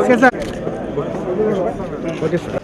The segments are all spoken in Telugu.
Okay sir. Okay sir.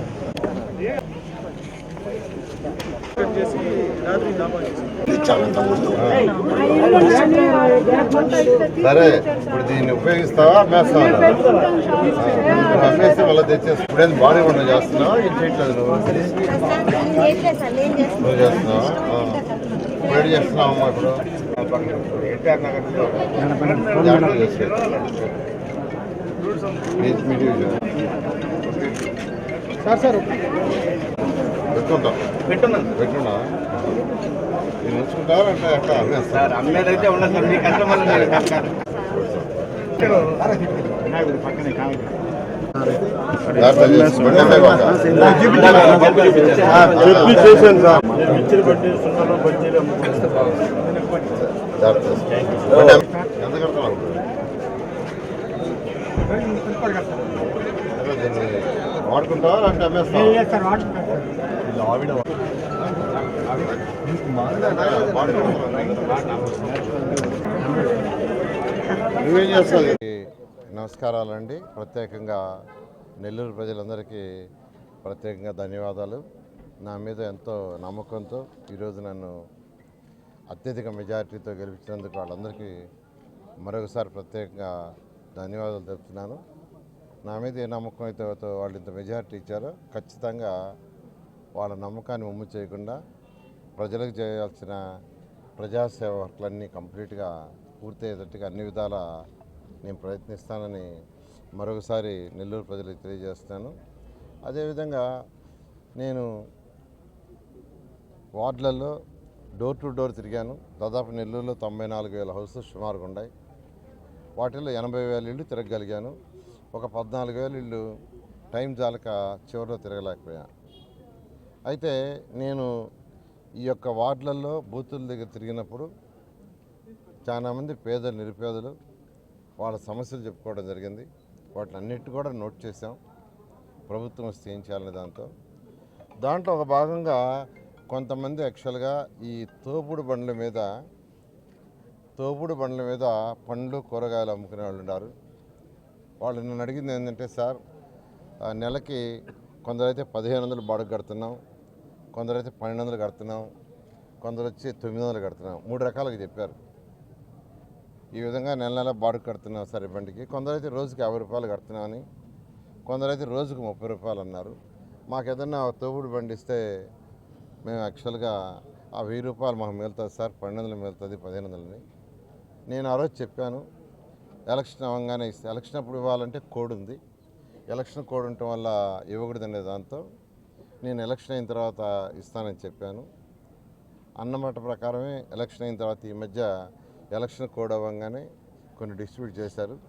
సరే ఇప్పుడు దీన్ని ఉపయోగిస్తావా? అమ్మేస్తావా అమ్మేస్తే మళ్ళీ తెచ్చేసి ఇప్పుడు బాడీ వంట చేస్తున్నావా? ఏం చేయట్లేదు నువ్వు? నువ్వు చేస్తున్నావా? ఆ. చేస్తున్నావు అమ్మా ఇప్పుడు? ఎన్టీఆర్ నగర్లో జాగ్రత్త సార్ సార్ పెట్టుకుంటాం పెట్టున్నాను పెట్టున్నా నేను ఉంచుకుంటావా అంటే ఎట్లా అమ్మేస్తా సార్ అమ్మేదైతే ఉండదు సార్ మీ కస్టమర్లు కాదు. పక్కనే చెప్పి చేశాను సార్ ఎంత దీన్ని వాడుకుంటావా అంటే అమ్మేస్తావా? నువ్వేం చేస్తావు? నమస్కారాలండి. ప్రత్యేకంగా నెల్లూరు ప్రజలందరికీ ప్రత్యేకంగా ధన్యవాదాలు. నా మీద ఎంతో నమ్మకంతో ఈరోజు నన్ను అత్యధిక మెజారిటీతో గెలిపించినందుకు వాళ్ళందరికీ మరొకసారి ప్రత్యేకంగా ధన్యవాదాలు తెలుపుతున్నాను. నా మీద ఏ నమ్మకం అయితే వాళ్ళు ఇంత మెజారిటీ ఇచ్చారో ఖచ్చితంగా వాళ్ళ నమ్మకాన్ని ఉమ్ము చేయకుండా ప్రజలకు చేయాల్సిన ప్రజాసేవలన్నీ కంప్లీట్గా పూర్తయ్యేటట్టుగా అన్ని విధాల నేను ప్రయత్నిస్తానని మరొకసారి నెల్లూరు ప్రజలకు తెలియజేస్తాను అదేవిధంగా నేను వార్డులలో డోర్ టు డోర్ తిరిగాను. దాదాపు నెల్లూరులో తొంభై నాలుగు వేల హౌసెస్ సుమారుగా ఉన్నాయి. వాటిల్లో ఎనభై వేల ఇళ్ళు తిరగగలిగాను. ఒక పద్నాలుగు వేలు ఇళ్ళు టైం జాలక చివరిలో తిరగలేకపోయాను. అయితే నేను ఈ యొక్క వార్డులలో బూతుల దగ్గర తిరిగినప్పుడు చాలామంది పేదలు నిరుపేదలు వాళ్ళ సమస్యలు చెప్పుకోవడం జరిగింది. వాటిని అన్నిటి కూడా నోట్ చేసాం ప్రభుత్వం వస్తే ఏం చేయాలనే దాంతో. దాంట్లో ఒక భాగంగా కొంతమంది యాక్చువల్గా ఈ తోపుడు బండ్ల మీద తోపుడు బండ్ల మీద పండ్లు కూరగాయలు అమ్ముకునే వాళ్ళు ఉన్నారు. వాళ్ళు నన్ను అడిగింది ఏంటంటే సార్ నెలకి కొందరైతే పదిహేను వందలు బాడుకు కడుతున్నాం కొందరైతే పన్నెండు వందలు కడుతున్నాం కొందరు వచ్చి తొమ్మిది వందలు కడుతున్నాం. మూడు రకాలుగా చెప్పారు. ఈ విధంగా నెల నెల బాడుగ కడుతున్నాం సార్ బండికి కొందరైతే రోజుకి యాభై రూపాయలు కడుతున్నామని కొందరైతే రోజుకు ముప్పై రూపాయలు అన్నారు. మాకు ఏదన్నా తోపుడు బండి ఇస్తే మేము యాక్చువల్గా ఆ వెయ్యి రూపాయలు మాకు మిగులుతుంది సార్ పన్నెండు వందలు మిగులుతుంది పదిహేను వందలని. నేను ఆ రోజు చెప్పాను ఎలక్షన్ అవ్వగానే ఇస్తే ఎలక్షన్ అప్పుడు ఇవ్వాలంటే కోడ్ ఉంది. ఎలక్షన్ కోడ్ ఉండటం వల్ల ఇవ్వకూడదనే దాంతో నేను ఎలక్షన్ అయిన తర్వాత ఇస్తానని చెప్పాను. అన్నమాట ప్రకారమే ఎలక్షన్ అయిన తర్వాత ఈ మధ్య ఎలక్షన్ కోడ్ అవ్వగానే కొన్ని డిస్ట్రిబ్యూట్ చేశారు.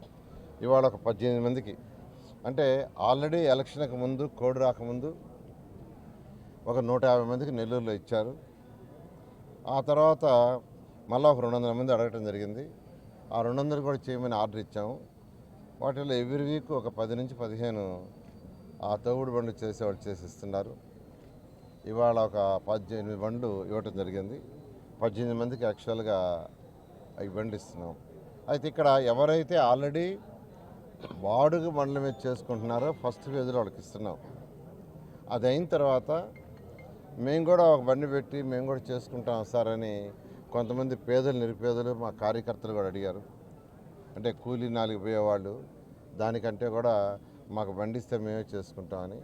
ఇవాళ ఒక పద్దెనిమిది మందికి. అంటే ఆల్రెడీ ఎలక్షన్కి ముందు కోడ్ రాకముందు ఒక నూట యాభై మందికి నెల్లూరులో ఇచ్చారు. ఆ తర్వాత మళ్ళీ ఒక రెండు వందల మంది అడగటం జరిగింది. ఆ రెండు వందలు కూడా చేయమని ఆర్డర్ ఇచ్చాము. వాటిలో ఎవ్రీ వీక్ ఒక పది నుంచి పదిహేను ఆ తోగుడు బండ్లు చేసేవాళ్ళు చేసి ఇస్తున్నారు. ఇవాళ ఒక పద్దెనిమిది బండ్లు ఇవ్వటం జరిగింది. పద్దెనిమిది మందికి యాక్చువల్గా ఈ బండ్లు ఇస్తున్నాం. అయితే ఇక్కడ ఎవరైతే ఆల్రెడీ బాడుగు బండ్ల మీద చేసుకుంటున్నారో ఫస్ట్ ఫేజ్లో వాళ్ళకి ఇస్తున్నాం. అది అయిన తర్వాత మేము కూడా ఒక బండి పెట్టి మేము కూడా చేసుకుంటాం సార్ అని కొంతమంది పేదలు నిరుపేదలు మా కార్యకర్తలు కూడా అడిగారు. అంటే కూలీ నాలుగు పోయేవాళ్ళు దానికంటే కూడా మాకు వండిస్తే మేమే చేసుకుంటామని.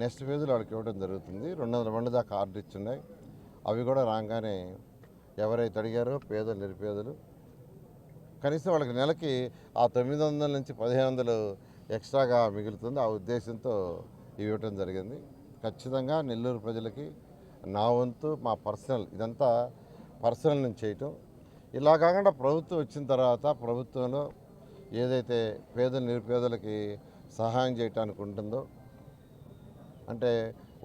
నెక్స్ట్ ఫేజ్లో వాళ్ళకి ఇవ్వడం జరుగుతుంది. రెండు వందల మంది దాకా ఆర్డర్ ఇచ్చున్నాయి. అవి కూడా రాగానే ఎవరైతే అడిగారో పేదలు నిరుపేదలు కనీసం వాళ్ళకి నెలకి ఆ తొమ్మిది వందల నుంచి పదిహేను వందలు ఎక్స్ట్రాగా మిగులుతుంది. ఆ ఉద్దేశంతో ఇవి ఇవ్వటం జరిగింది. ఖచ్చితంగా నెల్లూరు ప్రజలకి నా వంతు మా పర్సనల్ ఇదంతా పర్సనల్ నుంచి చేయటం. ఇలా కాకుండా ప్రభుత్వం వచ్చిన తర్వాత ప్రభుత్వంలో ఏదైతే పేద నిరుపేదలకి సహాయం చేయటానికి ఉంటుందో అంటే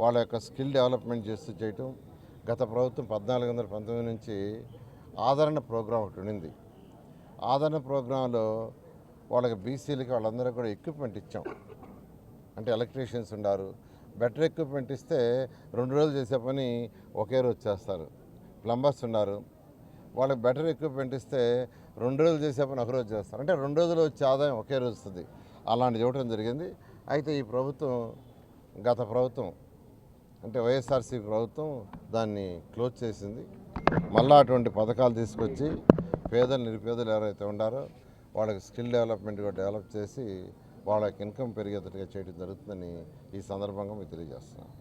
వాళ్ళ యొక్క స్కిల్ డెవలప్మెంట్ చేస్తూ చేయటం గత ప్రభుత్వం పద్నాలుగు వందల పంతొమ్మిది నుంచి ఆదరణ ప్రోగ్రాం ఒకటి ఉండింది. ఆదరణ ప్రోగ్రాంలో వాళ్ళకి బీసీలకి వాళ్ళందరూ కూడా ఎక్విప్మెంట్ ఇచ్చాం. అంటే ఎలక్ట్రీషియన్స్ ఉన్నారు బెటర్ ఎక్విప్మెంట్ ఇస్తే రెండు రోజులు చేసే పని ఒకే రోజు చేస్తారు. ప్లంబర్స్ ఉన్నారు. వాళ్ళకి బెటర్ ఎక్విప్మెంట్ ఇస్తే రెండు రోజులు చేసే పని ఒక చేస్తారు. అంటే రెండు రోజులు వచ్చే ఆదాయం ఒకే రోజు వస్తుంది. అలాంటిది ఇవ్వడం జరిగింది. అయితే ఈ ప్రభుత్వం గత ప్రభుత్వం అంటే వైఎస్ఆర్సీ ప్రభుత్వం దాన్ని క్లోజ్ చేసింది. మళ్ళా అటువంటి పథకాలు తీసుకొచ్చి పేదలు నిరుపేదలు ఎవరైతే ఉండారో వాళ్ళకి స్కిల్ డెవలప్మెంట్ కూడా డెవలప్ చేసి వాళ్ళకి ఇన్కమ్ పెరిగేటట్టుగా చేయడం జరుగుతుందని ఈ సందర్భంగా మీకు తెలియజేస్తున్నాను.